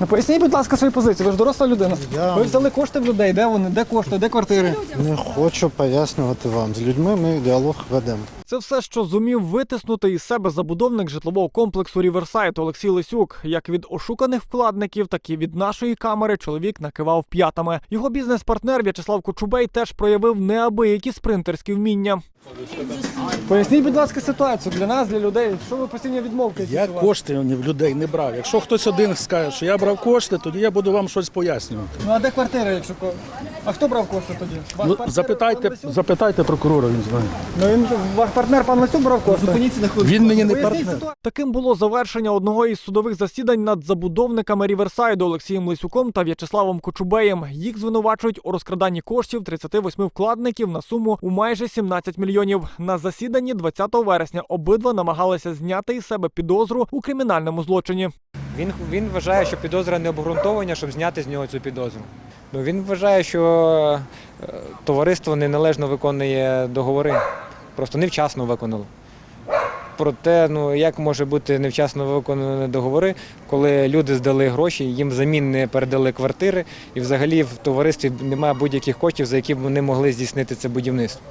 Ну, Поясніть, будь ласка, свою позицію. Ви ж доросла людина. Я- Ви взяли кошти в людей. Де вони? Де кошти? Де квартири? Не хочу пояснювати вам. З людьми ми діалог ведемо. Це все, що зумів витиснути із себе забудовник житлового комплексу Ріверсайд Олексій Лисюк. Як від ошуканих вкладників, так і від нашої камери чоловік накивав п'ятами. Його бізнес-партнер В'ячеслав Кочубей теж проявив неабиякі спринтерські вміння. Поясніть, будь ласка, ситуацію для нас, для людей. Що ви постійно відмовки? Я кошти в людей не брав. Якщо хтось один скаже, що я брав кошти, тоді я буду вам щось пояснювати. Ну а де квартира, якщо ко- а хто брав кошти тоді? Ваш Ну, партнер, запитайте, пан Лисюк? запитайте прокурора, він знає. Ну він ваш партнер пан Лисюк брав кошти. Він мені не Поясніть партнер. ситуацію. Таким було завершення одного із судових засідань над забудовниками Ріверсайду Олексієм Лисюком та В'ячеславом Кочубеєм. Їх звинувачують у розкраданні коштів 38 вкладників на суму у майже 17 мільйонів. На засіданні 20 вересня обидва намагалися зняти із себе підозру у кримінальному злочині. Він, він вважає, що підозра не обґрунтована, щоб зняти з нього цю підозру. Ну, він вважає, що е, товариство неналежно виконує договори, просто невчасно виконало. Проте, ну як може бути невчасно виконані договори, коли люди здали гроші, їм взамін не передали квартири, і взагалі в товаристві немає будь-яких коштів, за які б вони могли здійснити це будівництво.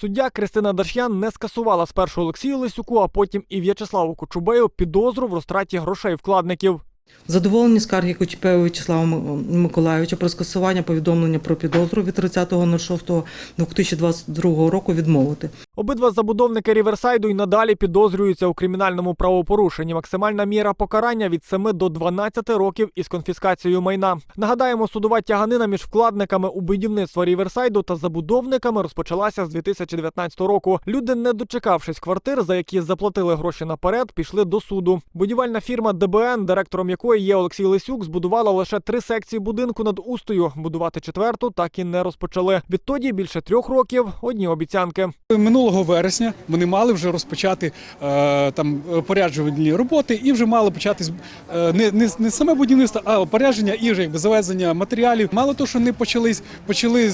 Суддя Кристина Даршян не скасувала спершу Олексію Лисюку, а потім і В'ячеславу Кочубею підозру в розтраті грошей вкладників. Задоволені скарги Кочепеєва Вячеслава М- Миколайовича про скасування повідомлення про підозру від 30.06.2022 року відмовити. Обидва забудовники Ріверсайду й надалі підозрюються у кримінальному правопорушенні. Максимальна міра покарання від 7 до 12 років із конфіскацією майна. Нагадаємо, судова тяганина між вкладниками у будівництво Ріверсайду та забудовниками розпочалася з 2019 року. Люди, не дочекавшись квартир, за які заплатили гроші наперед, пішли до суду. Будівельна фірма ДБН, директором якої є Олексій Лисюк, збудувала лише три секції будинку над Устою. Будувати четверту так і не розпочали. Відтоді більше трьох років одні обіцянки. Минулого вересня вони мали вже розпочати е, там поряджувальні роботи і вже мало початись е, не, не, не саме будівництво, а опорядження і вже якби завезення матеріалів. Мало того, що вони почались, почали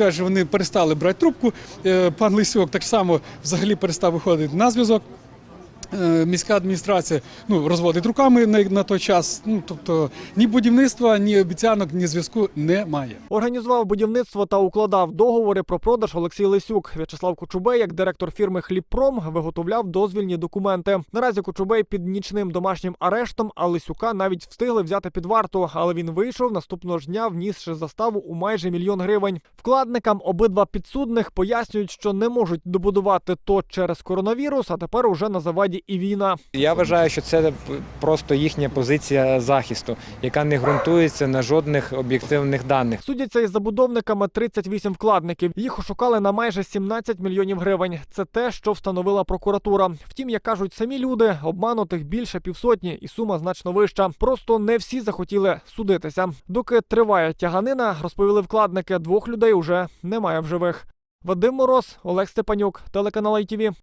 е, вони перестали брати трубку. Пан Лисюк так само взагалі перестав виходити на зв'язок. Е, Міська адміністрація ну, розводить руками на, на той час. Ну тобто ні будівництва, ні обіцянок, ні зв'язку немає. Організував будівництво та укладав договори про продаж Олексій Лисюк. В'ячеслав Кучубей, як директор фірми Хлібпром, виготовляв дозвільні документи. Наразі Кучубей під нічним домашнім арештом, а Лисюка навіть встигли взяти під варту. Але він вийшов наступного ж дня, внісши заставу у майже мільйон гривень. Вкладникам обидва підсудних пояснюють, що не можуть добудувати то через коронавірус, а тепер уже на заваді і війна. Я вважаю, що це просто їхня позиція захисту, яка не ґрунтується на жодних об'єктивних даних. Судяться із забудовниками 38 вкладників. Їх ошукали на майже 17 мільйонів гривень. Це те, що встановила прокуратура. Втім, як кажуть самі люди, обманутих більше півсотні, і сума значно вища. Просто не всі захотіли судитися. Доки триває тяганина, розповіли вкладники. Двох людей уже немає в живих. Вадим Мороз, Олег Степанюк, телеканал ITV.